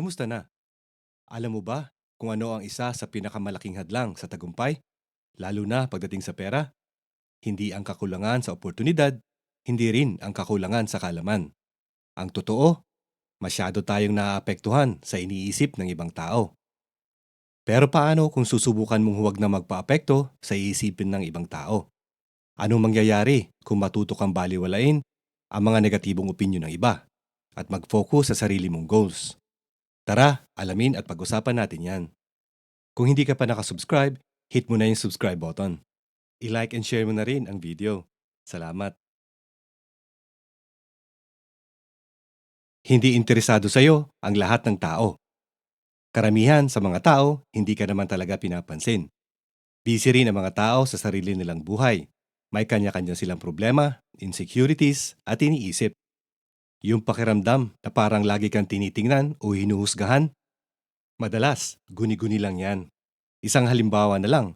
Kumusta na? Alam mo ba kung ano ang isa sa pinakamalaking hadlang sa tagumpay? Lalo na pagdating sa pera? Hindi ang kakulangan sa oportunidad, hindi rin ang kakulangan sa kalaman. Ang totoo, masyado tayong naapektuhan sa iniisip ng ibang tao. Pero paano kung susubukan mong huwag na magpaapekto sa iisipin ng ibang tao? Anong mangyayari kung matuto kang baliwalain ang mga negatibong opinyon ng iba at mag-focus sa sarili mong goals? Tara, alamin at pag-usapan natin yan. Kung hindi ka pa nakasubscribe, hit mo na yung subscribe button. I-like and share mo na rin ang video. Salamat. Hindi interesado sa'yo ang lahat ng tao. Karamihan sa mga tao, hindi ka naman talaga pinapansin. Busy rin ang mga tao sa sarili nilang buhay. May kanya-kanya silang problema, insecurities, at iniisip. Yung pakiramdam na parang lagi kang tinitingnan o hinuhusgahan, madalas guni-guni lang yan. Isang halimbawa na lang,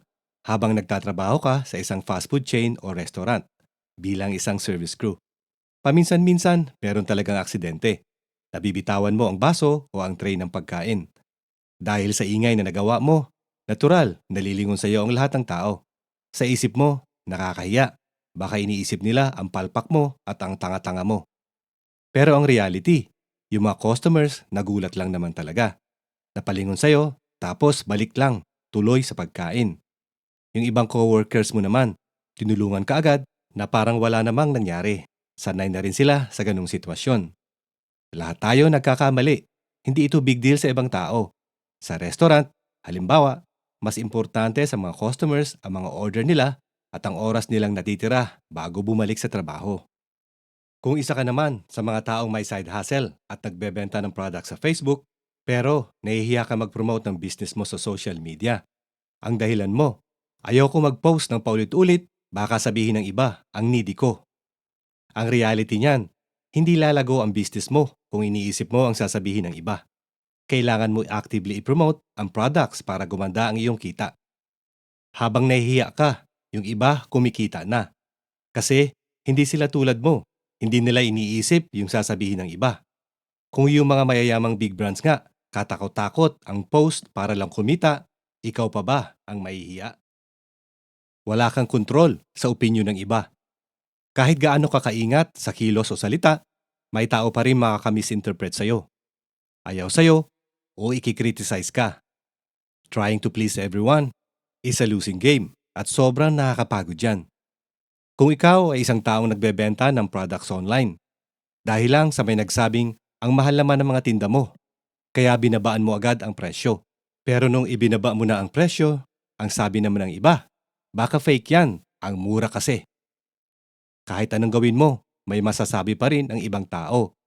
habang nagtatrabaho ka sa isang fast food chain o restaurant bilang isang service crew. Paminsan-minsan, meron talagang aksidente. Nabibitawan mo ang baso o ang tray ng pagkain. Dahil sa ingay na nagawa mo, natural, nalilingon sa iyo ang lahat ng tao. Sa isip mo, nakakahiya. Baka iniisip nila ang palpak mo at ang tanga-tanga mo. Pero ang reality, yung mga customers nagulat lang naman talaga. Napalingon sa'yo, tapos balik lang, tuloy sa pagkain. Yung ibang coworkers mo naman, tinulungan ka agad na parang wala namang nangyari. Sanay na rin sila sa ganong sitwasyon. Lahat tayo nagkakamali. Hindi ito big deal sa ibang tao. Sa restaurant, halimbawa, mas importante sa mga customers ang mga order nila at ang oras nilang natitira bago bumalik sa trabaho. Kung isa ka naman sa mga taong may side hustle at nagbebenta ng product sa Facebook, pero nahihiya ka mag-promote ng business mo sa social media. Ang dahilan mo, ayoko mag-post ng paulit-ulit, baka sabihin ng iba, ang needy ko. Ang reality niyan, hindi lalago ang business mo kung iniisip mo ang sasabihin ng iba. Kailangan mo actively i-promote ang products para gumanda ang iyong kita. Habang nahihiya ka, yung iba kumikita na. Kasi hindi sila tulad mo, hindi nila iniisip yung sasabihin ng iba. Kung yung mga mayayamang big brands nga, katakot-takot ang post para lang kumita, ikaw pa ba ang mahihiya? Wala kang kontrol sa opinyon ng iba. Kahit gaano ka kaingat sa kilos o salita, may tao pa rin makakamisinterpret sa'yo. Ayaw sa'yo o ikikriticize ka. Trying to please everyone is a losing game at sobrang nakakapagod yan. Kung ikaw ay isang taong nagbebenta ng products online, dahil lang sa may nagsabing ang mahal naman ng mga tinda mo, kaya binabaan mo agad ang presyo. Pero nung ibinaba mo na ang presyo, ang sabi naman ng iba, baka fake yan, ang mura kasi. Kahit anong gawin mo, may masasabi pa rin ang ibang tao.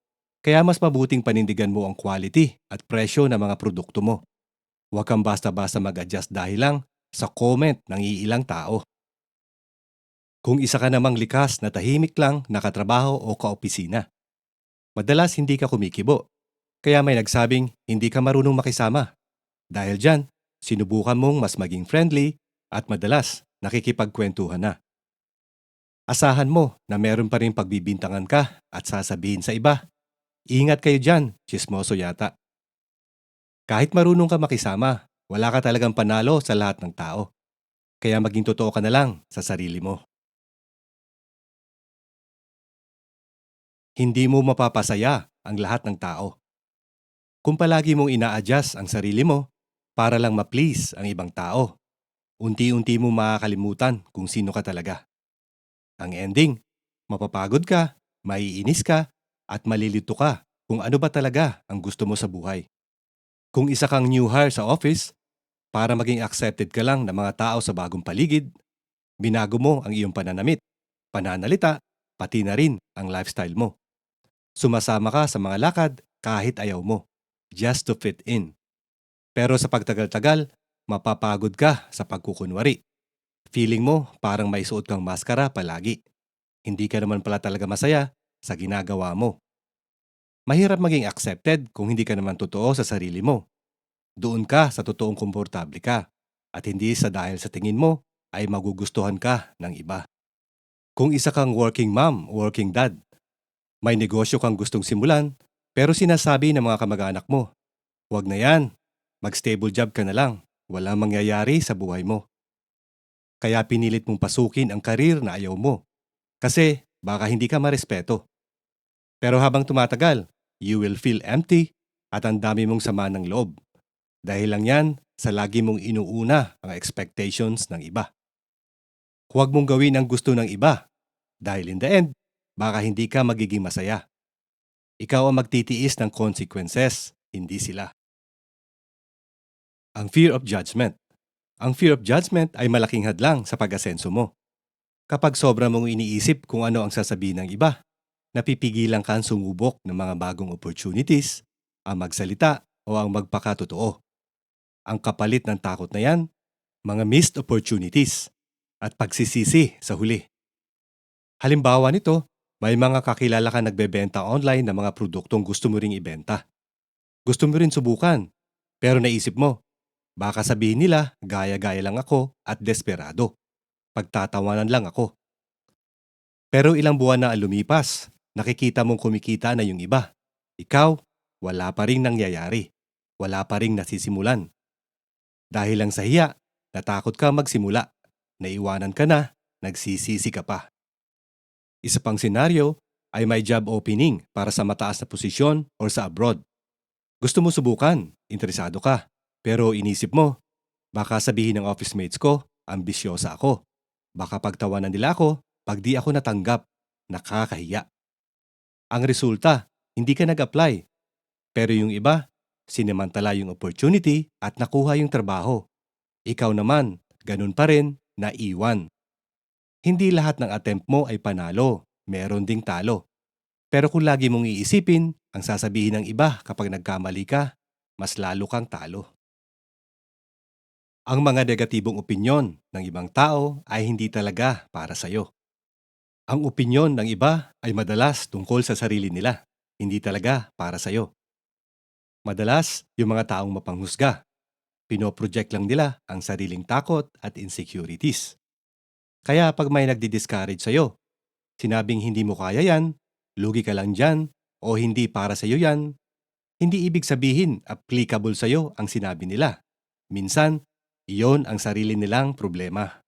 Kaya mas mabuting panindigan mo ang quality at presyo ng mga produkto mo. Huwag kang basta-basta mag-adjust dahil lang sa comment ng iilang tao. Kung isa ka namang likas na tahimik lang nakatrabaho o kaopisina. Madalas hindi ka kumikibo. Kaya may nagsabing hindi ka marunong makisama. Dahil dyan, sinubukan mong mas maging friendly at madalas nakikipagkwentuhan na. Asahan mo na meron pa rin pagbibintangan ka at sasabihin sa iba. Ingat kayo dyan, chismoso yata. Kahit marunong ka makisama, wala ka talagang panalo sa lahat ng tao. Kaya maging totoo ka na lang sa sarili mo. Hindi mo mapapasaya ang lahat ng tao. Kung palagi mong ina-adjust ang sarili mo para lang ma-please ang ibang tao, unti-unti mo makakalimutan kung sino ka talaga. Ang ending, mapapagod ka, maiinis ka, at malilito ka kung ano ba talaga ang gusto mo sa buhay. Kung isa kang new hire sa office, para maging accepted ka lang ng mga tao sa bagong paligid, binago mo ang iyong pananamit, pananalita, pati na rin ang lifestyle mo. Sumasama ka sa mga lakad kahit ayaw mo, just to fit in. Pero sa pagtagal-tagal, mapapagod ka sa pagkukunwari. Feeling mo parang may suot kang maskara palagi. Hindi ka naman pala talaga masaya sa ginagawa mo. Mahirap maging accepted kung hindi ka naman totoo sa sarili mo. Doon ka sa totoong komportable ka at hindi sa dahil sa tingin mo ay magugustuhan ka ng iba. Kung isa kang working mom working dad, may negosyo kang gustong simulan pero sinasabi ng mga kamag-anak mo, Huwag na yan. Mag-stable job ka na lang. Walang mangyayari sa buhay mo. Kaya pinilit mong pasukin ang karir na ayaw mo. Kasi baka hindi ka marespeto. Pero habang tumatagal, you will feel empty at ang dami mong sama ng loob. Dahil lang yan sa lagi mong inuuna ang expectations ng iba. Huwag mong gawin ang gusto ng iba dahil in the end, baka hindi ka magiging masaya. Ikaw ang magtitiis ng consequences, hindi sila. Ang fear of judgment. Ang fear of judgment ay malaking hadlang sa pag-asenso mo. Kapag sobra mong iniisip kung ano ang sasabihin ng iba, napipigilan kang sumubok ng mga bagong opportunities, ang magsalita o ang magpakatotoo. Ang kapalit ng takot na yan, mga missed opportunities at pagsisisi sa huli. Halimbawa nito, may mga kakilala ka nagbebenta online ng mga produktong gusto mo ring ibenta. Gusto mo rin subukan, pero naisip mo, baka sabihin nila gaya-gaya lang ako at desperado. Pagtatawanan lang ako. Pero ilang buwan na ang lumipas, nakikita mong kumikita na yung iba. Ikaw, wala pa rin nangyayari. Wala pa rin nasisimulan. Dahil lang sa hiya, natakot ka magsimula. Naiwanan ka na, nagsisisi ka pa. Isa pang senaryo ay may job opening para sa mataas na posisyon or sa abroad. Gusto mo subukan, interesado ka, pero inisip mo, baka sabihin ng office mates ko, ambisyosa ako. Baka pagtawanan nila ako pag di ako natanggap, nakakahiya. Ang resulta, hindi ka nag-apply. Pero yung iba, sinamantala yung opportunity at nakuha yung trabaho. Ikaw naman, ganun pa rin, naiwan. Hindi lahat ng attempt mo ay panalo, meron ding talo. Pero kung lagi mong iisipin ang sasabihin ng iba kapag nagkamali ka, mas lalo kang talo. Ang mga negatibong opinyon ng ibang tao ay hindi talaga para sa'yo. Ang opinyon ng iba ay madalas tungkol sa sarili nila, hindi talaga para sa'yo. Madalas, yung mga taong mapanghusga. Pinoproject lang nila ang sariling takot at insecurities. Kaya pag may nagdi-discourage sa'yo, sinabing hindi mo kaya yan, lugi ka lang dyan, o hindi para sa'yo yan, hindi ibig sabihin applicable sa'yo ang sinabi nila. Minsan, iyon ang sarili nilang problema.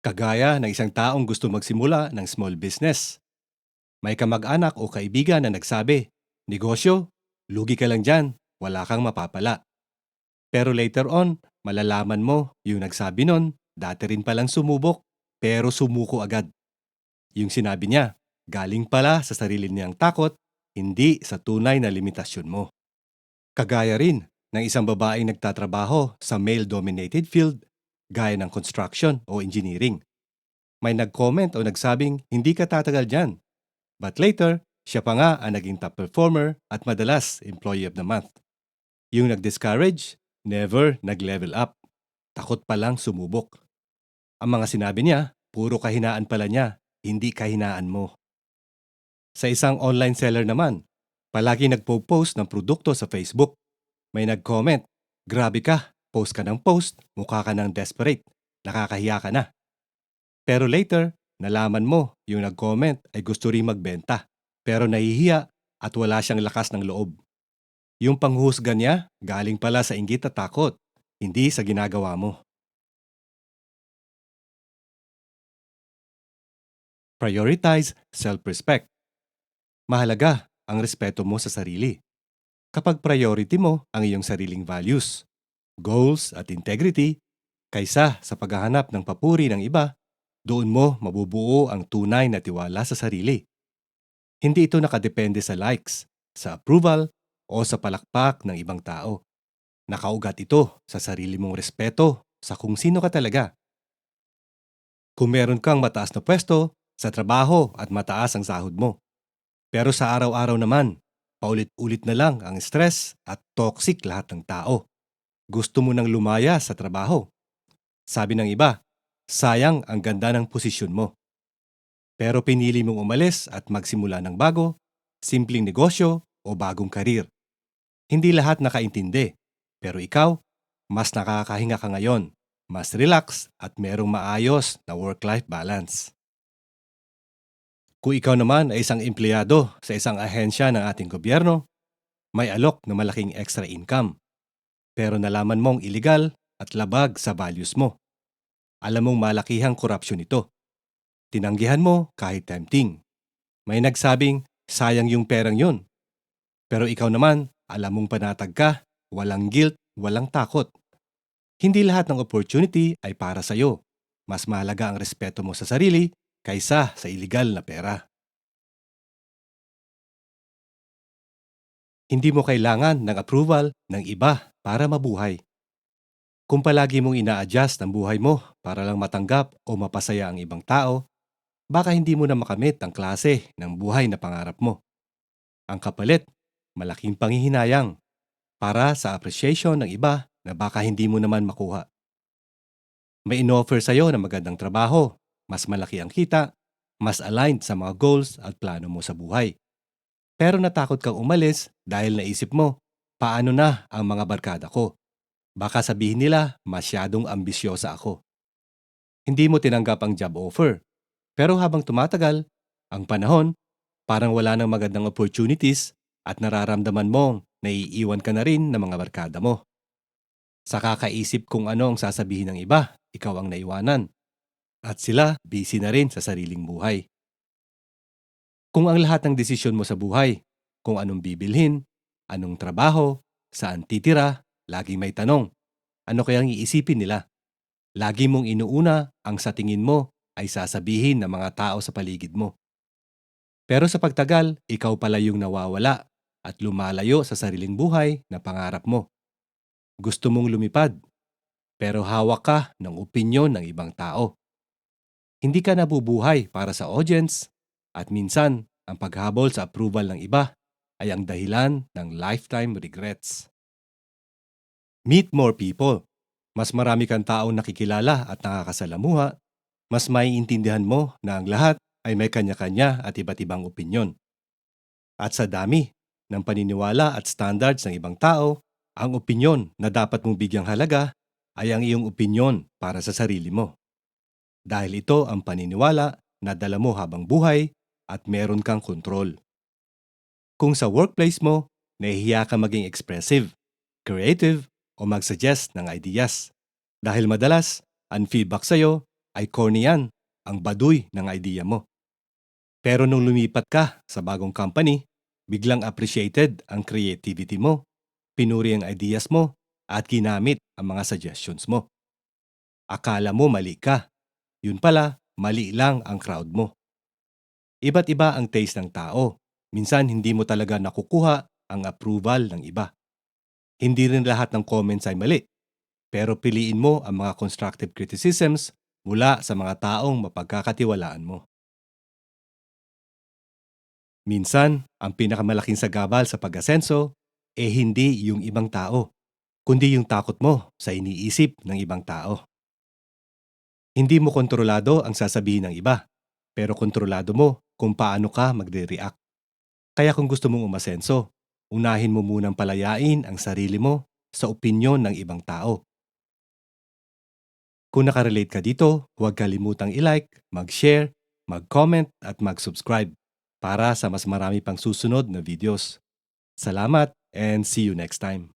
Kagaya ng isang taong gusto magsimula ng small business. May kamag-anak o kaibigan na nagsabi, Negosyo, lugi ka lang dyan, wala kang mapapala. Pero later on, malalaman mo yung nagsabi nun, dati rin palang sumubok, pero sumuko agad. Yung sinabi niya, galing pala sa sarili niyang takot, hindi sa tunay na limitasyon mo. Kagaya rin ng isang babaeng nagtatrabaho sa male-dominated field gaya ng construction o engineering. May nag-comment o nagsabing hindi ka tatagal dyan. But later, siya pa nga ang naging top performer at madalas employee of the month. Yung nag-discourage, never nag-level up. Takot pa lang sumubok. Ang mga sinabi niya, puro kahinaan pala niya, hindi kahinaan mo. Sa isang online seller naman, palagi nagpo-post ng produkto sa Facebook may nag-comment, grabe ka, post ka ng post, mukha ka ng desperate, nakakahiya ka na. Pero later, nalaman mo yung nag-comment ay gusto rin magbenta, pero nahihiya at wala siyang lakas ng loob. Yung panghusga niya galing pala sa inggit at takot, hindi sa ginagawa mo. Prioritize self-respect. Mahalaga ang respeto mo sa sarili kapag priority mo ang iyong sariling values, goals at integrity kaysa sa paghahanap ng papuri ng iba, doon mo mabubuo ang tunay na tiwala sa sarili. Hindi ito nakadepende sa likes, sa approval, o sa palakpak ng ibang tao. Nakaugat ito sa sarili mong respeto sa kung sino ka talaga. Kung meron kang mataas na pwesto sa trabaho at mataas ang sahod mo. Pero sa araw-araw naman, Paulit-ulit na lang ang stress at toxic lahat ng tao. Gusto mo nang lumaya sa trabaho. Sabi ng iba, sayang ang ganda ng posisyon mo. Pero pinili mong umalis at magsimula ng bago, simpleng negosyo o bagong karir. Hindi lahat nakaintindi, pero ikaw, mas nakakahinga ka ngayon, mas relax at merong maayos na work-life balance. Kung ikaw naman ay isang empleyado sa isang ahensya ng ating gobyerno, may alok na malaking extra income. Pero nalaman mong illegal at labag sa values mo. Alam mong malakihang korupsyon ito. Tinanggihan mo kahit tempting. May nagsabing sayang yung perang yun. Pero ikaw naman, alam mong panatag ka, walang guilt, walang takot. Hindi lahat ng opportunity ay para sa'yo. Mas mahalaga ang respeto mo sa sarili kaysa sa illegal na pera. Hindi mo kailangan ng approval ng iba para mabuhay. Kung palagi mong ina-adjust ang buhay mo para lang matanggap o mapasaya ang ibang tao, baka hindi mo na makamit ang klase ng buhay na pangarap mo. Ang kapalit, malaking panghihinayang para sa appreciation ng iba na baka hindi mo naman makuha. May inoffer sa'yo na magandang trabaho, mas malaki ang kita, mas aligned sa mga goals at plano mo sa buhay. Pero natakot kang umalis dahil naisip mo, paano na ang mga barkada ko? Baka sabihin nila masyadong ambisyosa ako. Hindi mo tinanggap ang job offer. Pero habang tumatagal, ang panahon, parang wala nang magandang opportunities at nararamdaman mong naiiwan ka na rin ng mga barkada mo. Sa kakaisip kung ano ang sasabihin ng iba, ikaw ang naiwanan. At sila busy na rin sa sariling buhay. Kung ang lahat ng desisyon mo sa buhay, kung anong bibilhin, anong trabaho, saan titira, laging may tanong. Ano kayang iisipin nila? Lagi mong inuuna ang sa tingin mo ay sasabihin ng mga tao sa paligid mo. Pero sa pagtagal, ikaw pala yung nawawala at lumalayo sa sariling buhay na pangarap mo. Gusto mong lumipad, pero hawak ka ng opinyon ng ibang tao. Hindi ka nabubuhay para sa audience at minsan ang paghabol sa approval ng iba ay ang dahilan ng lifetime regrets. Meet more people. Mas marami kang taong nakikilala at nakakasalamuha, mas maiintindihan mo na ang lahat ay may kanya-kanya at iba't ibang opinyon. At sa dami ng paniniwala at standards ng ibang tao, ang opinyon na dapat mong bigyang halaga ay ang iyong opinyon para sa sarili mo. Dahil ito ang paniniwala na dala mo habang buhay at meron kang kontrol. Kung sa workplace mo, nahihiya ka maging expressive, creative, o mag-suggest ng ideas. Dahil madalas, ang feedback sa'yo ay corny yan, ang baduy ng idea mo. Pero nung lumipat ka sa bagong company, biglang appreciated ang creativity mo, pinuri ang ideas mo, at ginamit ang mga suggestions mo. Akala mo mali ka. Yun pala, mali lang ang crowd mo. Iba't iba ang taste ng tao. Minsan hindi mo talaga nakukuha ang approval ng iba. Hindi rin lahat ng comments ay mali. Pero piliin mo ang mga constructive criticisms mula sa mga taong mapagkakatiwalaan mo. Minsan, ang pinakamalaking sagabal sa pag-asenso eh hindi yung ibang tao, kundi yung takot mo sa iniisip ng ibang tao. Hindi mo kontrolado ang sasabihin ng iba, pero kontrolado mo kung paano ka magre-react. Kaya kung gusto mong umasenso, unahin mo munang palayain ang sarili mo sa opinyon ng ibang tao. Kung nakarelate ka dito, huwag kalimutang i-like, mag-share, mag-comment at mag-subscribe para sa mas marami pang susunod na videos. Salamat and see you next time.